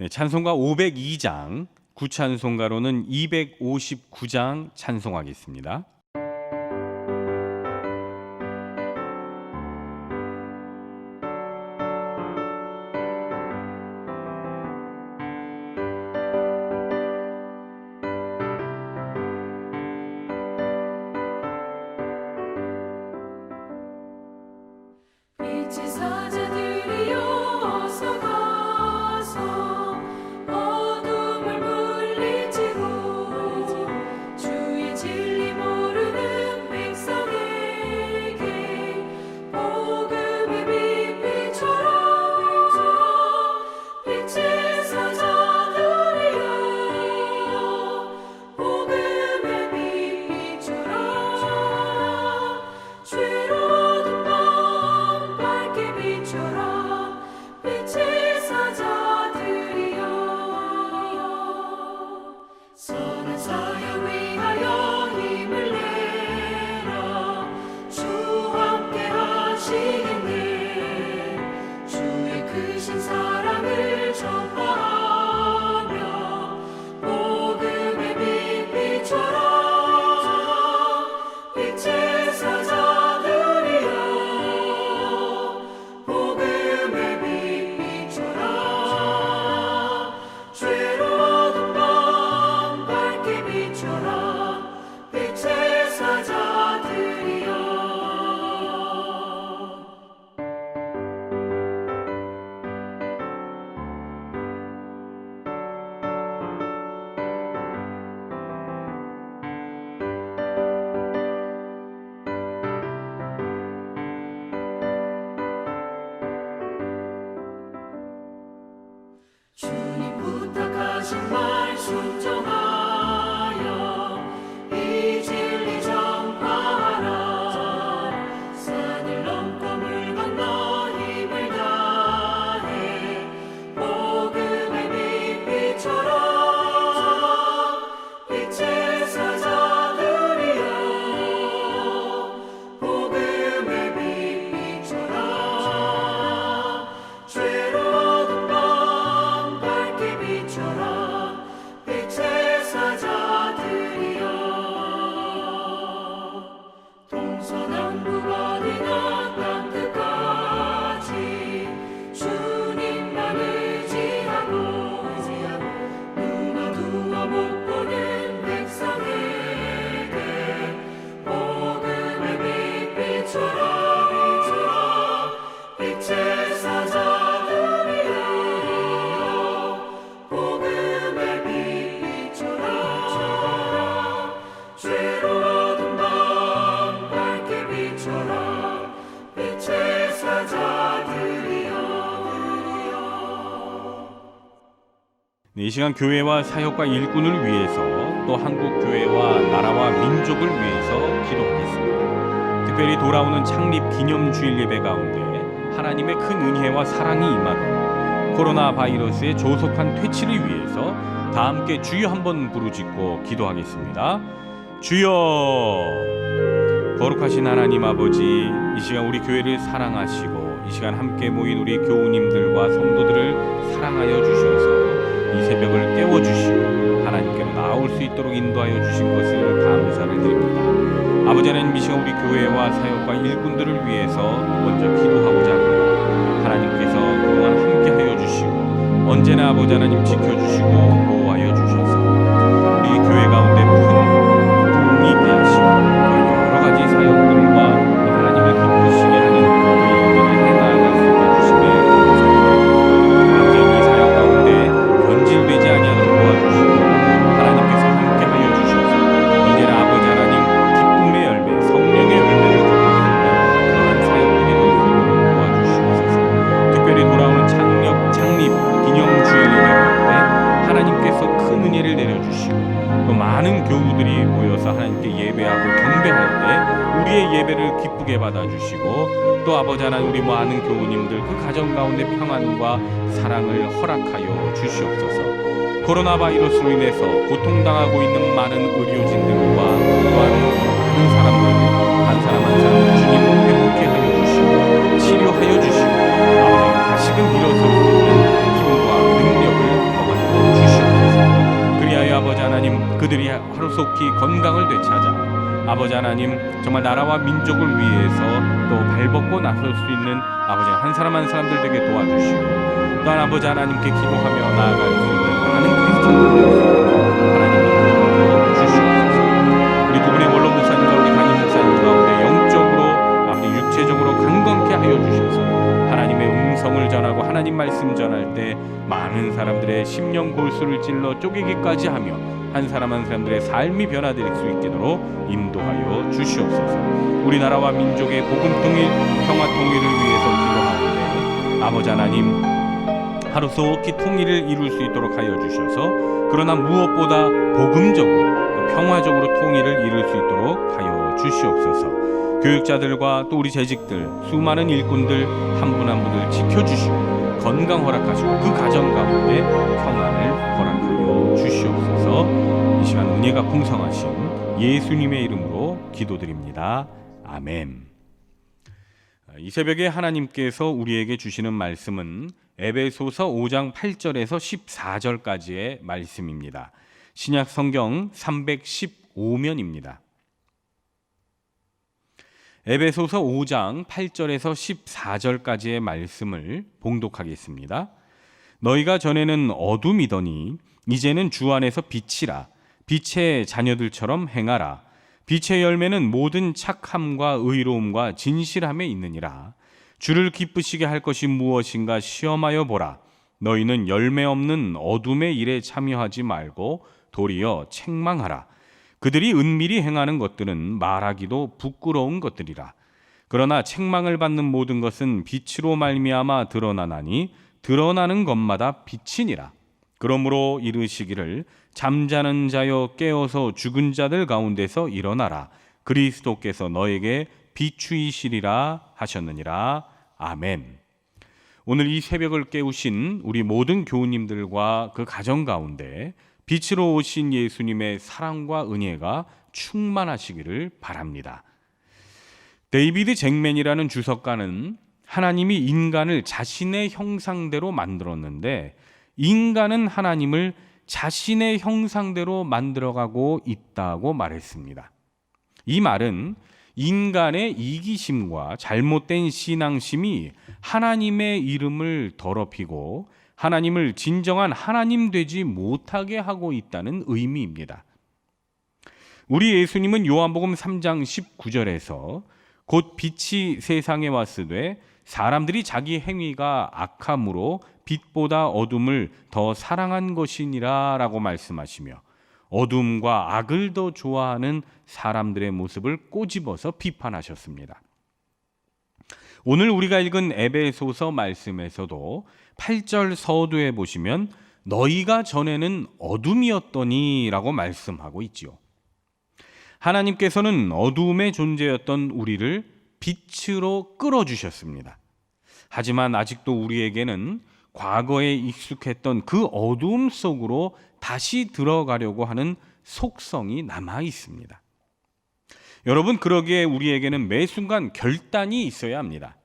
네, 찬송가 502장, 구찬송가로는 259장 찬송하겠습니다. 이 시간 교회와 사역과 일꾼을 위해서 또 한국 교회와 나라와 민족을 위해서 기도하겠습니다. 특별히 돌아오는 창립 기념 주일 예배 가운데 하나님의 큰 은혜와 사랑이 임하고 코로나 바이러스의 조속한 퇴치를 위해서 다 함께 주여 한번 부르짖고 기도하겠습니다. 주여 거룩하신 하나님 아버지 이 시간 우리 교회를 사랑하시고 이 시간 함께 모인 우리 교우님들과 성도들을 사랑하여 주셔서 이 새벽을 깨워 주시고 하나님께로 나올 수 있도록 인도하여 주신 것을 감사를 드립니다. 아버지 하나님 이 시간 우리 교회와 사역과 일꾼들을 위해서 먼저 기도하고자 합니다. 하나님께서 그동안 함께하여 주시고 언제나 아버지 하나님 지켜주시고 또 아버지 하나님 우리 많은 교우님들 그 가정 가운데 평안과 사랑을 허락하여 주시옵소서. 코로나 바이러스로 인해서 고통당하고 있는 많은 의료진들과 또한 많은 그 사람들 한 사람 한 사람 주님 회복해 하여 주시고 치료하여 주시고 아버지 다시금 일어설 수 있는 힘과 능력을 더하여 주시옵소서. 그리하여 아버지 하나님 그들이 하루속히 건강을 되찾아 아버지 하나님 정말 나라와 민족을 위해서 또 발벗고 나설 수 있는 아버지 한 사람 한 사람들 되게 도와주시고 또한 아버지 하나님께 기도하며 나아갈 수 있는 많은 크리스천들 하나님 하나님 말씀 전할 때 많은 사람들의 심령 골수를 찔러 쪼개기까지 하며 한 사람 한 사람들의 삶이 변화될 수 있도록 인도하여 주시옵소서. 우리나라와 민족의 복음 통일, 평화 통일을 위해서 기도하오니 아버지 하나님 하루속히 통일을 이룰 수 있도록 하여 주셔서 그러나 무엇보다 복음적으로 또 평화적으로 통일을 이룰 수 있도록 하여 주시옵소서. 교육자들과 또 우리 재직들 수많은 일꾼들 한 분 한 분을 지켜주시고 건강 허락하시고 그 가정 가운데 평안을 허락하여 주시옵소서. 이 시간 은혜가 풍성하신 예수님의 이름으로 기도드립니다. 아멘. 이 새벽에 하나님께서 우리에게 주시는 말씀은 에베소서 5장 8절에서 14절까지의 말씀입니다. 신약 성경 315면입니다. 에베소서 5장 8절에서 14절까지의 말씀을 봉독하겠습니다. 너희가 전에는 어둠이더니 이제는 주 안에서 빛이라. 빛의 자녀들처럼 행하라. 빛의 열매는 모든 착함과 의로움과 진실함에 있느니라. 주를 기쁘시게 할 것이 무엇인가 시험하여 보라. 너희는 열매 없는 어둠의 일에 참여하지 말고 도리어 책망하라 그들이 은밀히 행하는 것들은 말하기도 부끄러운 것들이라. 그러나 책망을 받는 모든 것은 빛으로 말미암아 드러나나니 드러나는 것마다 빛이니라. 그러므로 이르시기를 잠자는 자여 깨어서 죽은 자들 가운데서 일어나라. 그리스도께서 너에게 비추이시리라 하셨느니라. 아멘. 오늘 이 새벽을 깨우신 우리 모든 교우님들과 그 가정 가운데 빛으로 오신 예수님의 사랑과 은혜가 충만하시기를 바랍니다. 데이비드 잭맨이라는 주석가는 하나님이 인간을 자신의 형상대로 만들었는데 인간은 하나님을 자신의 형상대로 만들어가고 있다고 말했습니다. 이 말은 인간의 이기심과 잘못된 신앙심이 하나님의 이름을 더럽히고 하나님을 진정한 하나님 되지 못하게 하고 있다는 의미입니다. 우리 예수님은 요한복음 3장 19절에서 곧 빛이 세상에 왔으되 사람들이 자기 행위가 악함으로 빛보다 어둠을 더 사랑한 것이니라라고 말씀하시며 어둠과 악을 더 좋아하는 사람들의 모습을 꼬집어서 비판하셨습니다. 오늘 우리가 읽은 에베소서 말씀에서도 8절 서두에 보시면 너희가 전에는 어둠이었더니라고 말씀하고 있지요. 하나님께서는 어둠의 존재였던 우리를 빛으로 끌어 주셨습니다. 하지만 아직도 우리에게는 과거에 익숙했던 그 어두움 속으로 다시 들어가려고 하는 속성이 남아 있습니다. 여러분, 그러기에 우리에게는 매 순간 결단이 있어야 합니다.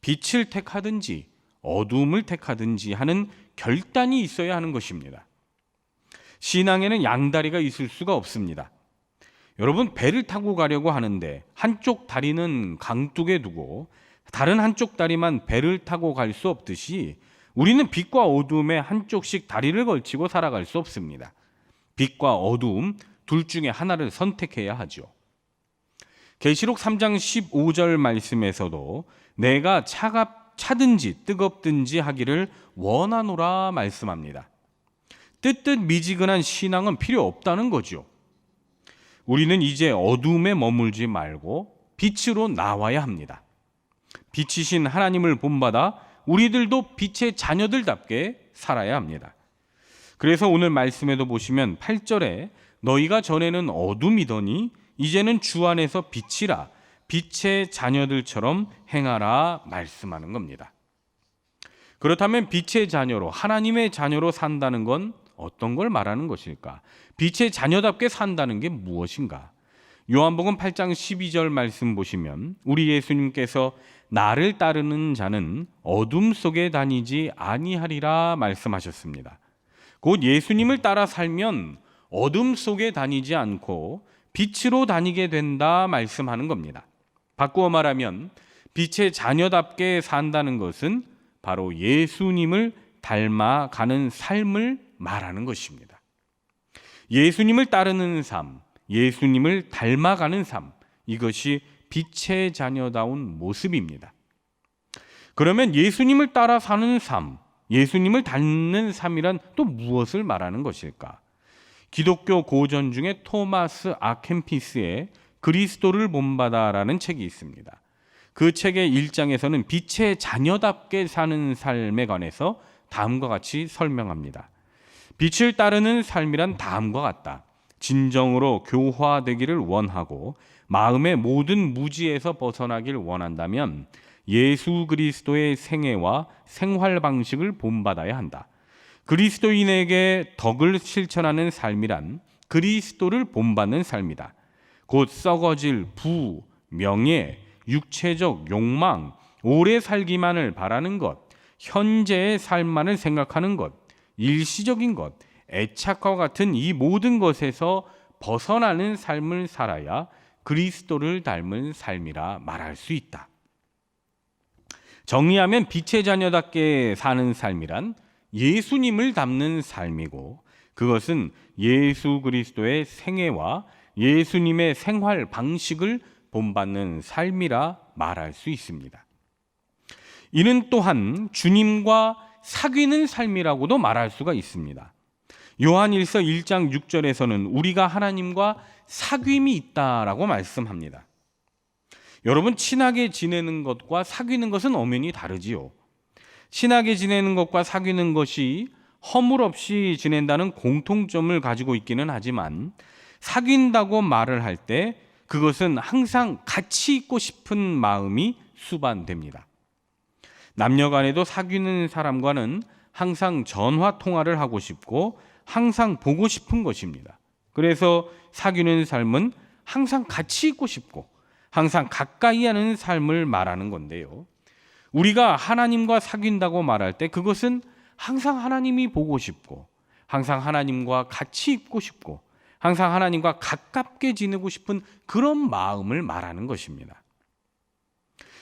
빛을 택하든지 어두움을 택하든지 하는 결단이 있어야 하는 것입니다. 신앙에는 양다리가 있을 수가 없습니다. 여러분, 배를 타고 가려고 하는데 한쪽 다리는 강둑에 두고 다른 한쪽 다리만 배를 타고 갈 수 없듯이 우리는 빛과 어두움에 한쪽씩 다리를 걸치고 살아갈 수 없습니다. 빛과 어두움 둘 중에 하나를 선택해야 하죠. 계시록 3장 15절 말씀에서도 내가 차갑 차든지 뜨겁든지 하기를 원하노라 말씀합니다. 뜨뜻 미지근한 신앙은 필요 없다는 거죠. 우리는 이제 어둠에 머물지 말고 빛으로 나와야 합니다. 빛이신 하나님을 본받아 우리들도 빛의 자녀들답게 살아야 합니다. 그래서 오늘 말씀에도 보시면 8절에 너희가 전에는 어둠이더니 이제는 주 안에서 빛이라 빛의 자녀들처럼 행하라 말씀하는 겁니다. 그렇다면 빛의 자녀로 하나님의 자녀로 산다는 건 어떤 걸 말하는 것일까? 빛의 자녀답게 산다는 게 무엇인가? 요한복음 8장 12절 말씀 보시면 우리 예수님께서 나를 따르는 자는 어둠 속에 다니지 아니하리라 말씀하셨습니다. 곧 예수님을 따라 살면 어둠 속에 다니지 않고 빛으로 다니게 된다 말씀하는 겁니다. 바꾸어 말하면 빛의 자녀답게 산다는 것은 바로 예수님을 닮아가는 삶을 말하는 것입니다. 예수님을 따르는 삶, 예수님을 닮아가는 삶, 이것이 빛의 자녀다운 모습입니다. 그러면 예수님을 따라 사는 삶, 예수님을 닮는 삶이란 또 무엇을 말하는 것일까? 기독교 고전 중에 토마스 아켄피스의 그리스도를 본받아라는 책이 있습니다. 그 책의 1장에서는 빛의 자녀답게 사는 삶에 관해서 다음과 같이 설명합니다. 빛을 따르는 삶이란 다음과 같다. 진정으로 교화되기를 원하고 마음의 모든 무지에서 벗어나길 원한다면 예수 그리스도의 생애와 생활 방식을 본받아야 한다. 그리스도인에게 덕을 실천하는 삶이란 그리스도를 본받는 삶이다. 곧 썩어질 부, 명예, 육체적 욕망, 오래 살기만을 바라는 것, 현재의 삶만을 생각하는 것, 일시적인 것, 애착과 같은 이 모든 것에서 벗어나는 삶을 살아야 그리스도를 닮은 삶이라 말할 수 있다. 정리하면 빛의 자녀답게 사는 삶이란 예수님을 닮는 삶이고 그것은 예수 그리스도의 생애와 예수님의 생활 방식을 본받는 삶이라 말할 수 있습니다. 이는 또한 주님과 사귀는 삶이라고도 말할 수가 있습니다. 요한일서 1장 6절에서는 우리가 하나님과 사귐이 있다라고 말씀합니다. 여러분 친하게 지내는 것과 사귀는 것은 엄연히 다르지요. 친하게 지내는 것과 사귀는 것이 허물 없이 지낸다는 공통점을 가지고 있기는 하지만 사귄다고 말을 할 때 그것은 항상 같이 있고 싶은 마음이 수반됩니다. 남녀 간에도 사귀는 사람과는 항상 전화 통화를 하고 싶고 항상 보고 싶은 것입니다. 그래서 사귀는 삶은 항상 같이 있고 싶고 항상 가까이 하는 삶을 말하는 건데요. 우리가 하나님과 사귄다고 말할 때 그것은 항상 하나님이 보고 싶고 항상 하나님과 같이 있고 싶고 항상 하나님과 가깝게 지내고 싶은 그런 마음을 말하는 것입니다.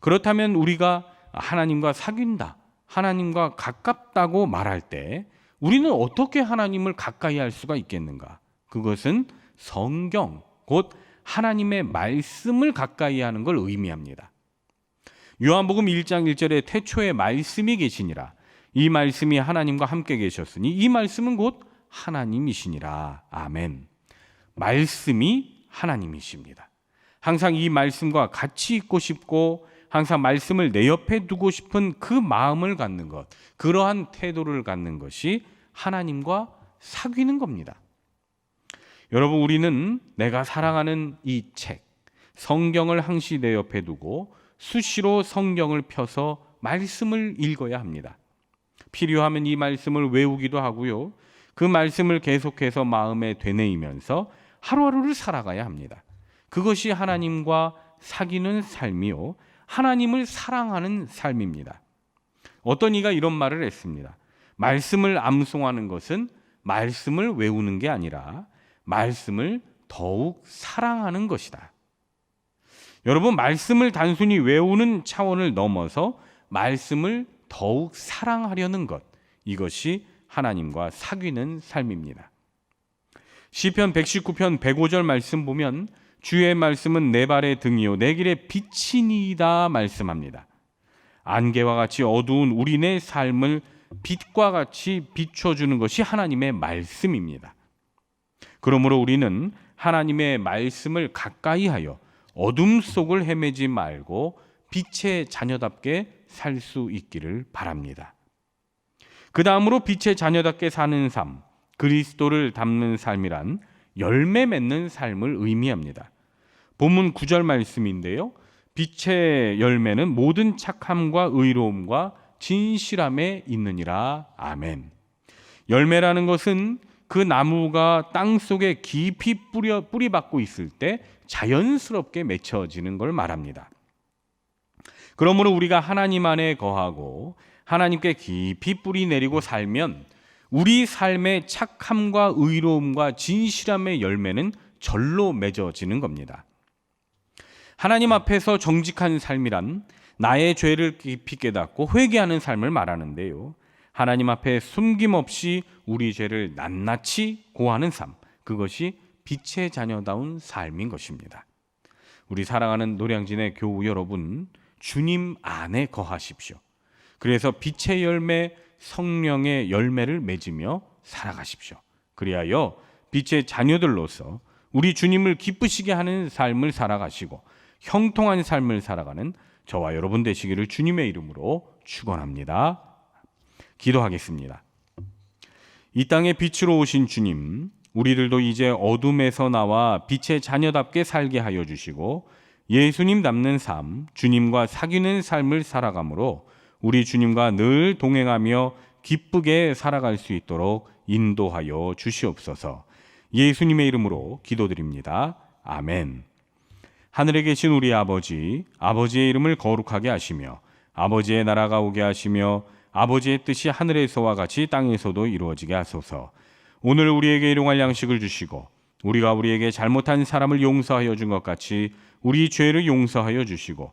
그렇다면 우리가 하나님과 사귄다, 하나님과 가깝다고 말할 때 우리는 어떻게 하나님을 가까이 할 수가 있겠는가? 그것은 성경, 곧 하나님의 말씀을 가까이 하는 걸 의미합니다. 요한복음 1장 1절에 태초에 말씀이 계시니라. 이 말씀이 하나님과 함께 계셨으니 이 말씀은 곧 하나님이시니라. 아멘. 말씀이 하나님이십니다. 항상 이 말씀과 같이 있고 싶고 항상 말씀을 내 옆에 두고 싶은 그 마음을 갖는 것, 그러한 태도를 갖는 것이 하나님과 사귀는 겁니다. 여러분, 우리는 내가 사랑하는 이 책, 성경을 항시 내 옆에 두고 수시로 성경을 펴서 말씀을 읽어야 합니다. 필요하면 이 말씀을 외우기도 하고요. 그 말씀을 계속해서 마음에 되뇌이면서 하루하루를 살아가야 합니다. 그것이 하나님과 사귀는 삶이요. 하나님을 사랑하는 삶입니다. 어떤 이가 이런 말을 했습니다. 말씀을 암송하는 것은 말씀을 외우는 게 아니라 말씀을 더욱 사랑하는 것이다. 여러분, 말씀을 단순히 외우는 차원을 넘어서 말씀을 더욱 사랑하려는 것. 이것이 하나님과 사귀는 삶입니다. 시편 119편 105절 말씀 보면 주의 말씀은 내 발의 등이요 내 길의 빛이니이다 말씀합니다. 안개와 같이 어두운 우리네 삶을 빛과 같이 비춰주는 것이 하나님의 말씀입니다. 그러므로 우리는 하나님의 말씀을 가까이 하여 어둠 속을 헤매지 말고 빛의 자녀답게 살 수 있기를 바랍니다. 그 다음으로 빛의 자녀답게 사는 삶, 그리스도를 담는 삶이란 열매 맺는 삶을 의미합니다. 본문 9절 말씀인데요. 빛의 열매는 모든 착함과 의로움과 진실함에 있느니라. 아멘. 열매라는 것은 그 나무가 땅 속에 깊이 뿌려 뿌리 받고 있을 때 자연스럽게 맺혀지는 걸 말합니다. 그러므로 우리가 하나님 안에 거하고 하나님께 깊이 뿌리 내리고 살면 우리 삶의 착함과 의로움과 진실함의 열매는 절로 맺어지는 겁니다. 하나님 앞에서 정직한 삶이란 나의 죄를 깊이 깨닫고 회개하는 삶을 말하는데요. 하나님 앞에 숨김없이 우리 죄를 낱낱이 고하는 삶, 그것이 빛의 자녀다운 삶인 것입니다. 우리 사랑하는 노량진의 교우 여러분, 주님 안에 거하십시오. 그래서 빛의 열매, 성령의 열매를 맺으며 살아가십시오. 그리하여 빛의 자녀들로서 우리 주님을 기쁘시게 하는 삶을 살아가시고 형통한 삶을 살아가는 저와 여러분 되시기를 주님의 이름으로 축원합니다. 기도하겠습니다. 이 땅에 빛으로 오신 주님, 우리들도 이제 어둠에서 나와 빛의 자녀답게 살게 하여 주시고 예수님 닮는 삶, 주님과 사귀는 삶을 살아가므로 우리 주님과 늘 동행하며 기쁘게 살아갈 수 있도록 인도하여 주시옵소서. 예수님의 이름으로 기도드립니다. 아멘. 하늘에 계신 우리 아버지, 아버지의 이름을 거룩하게 하시며 아버지의 나라가 오게 하시며 아버지의 뜻이 하늘에서와 같이 땅에서도 이루어지게 하소서. 오늘 우리에게 일용할 양식을 주시고 우리가 우리에게 잘못한 사람을 용서하여 준 것 같이 우리 죄를 용서하여 주시고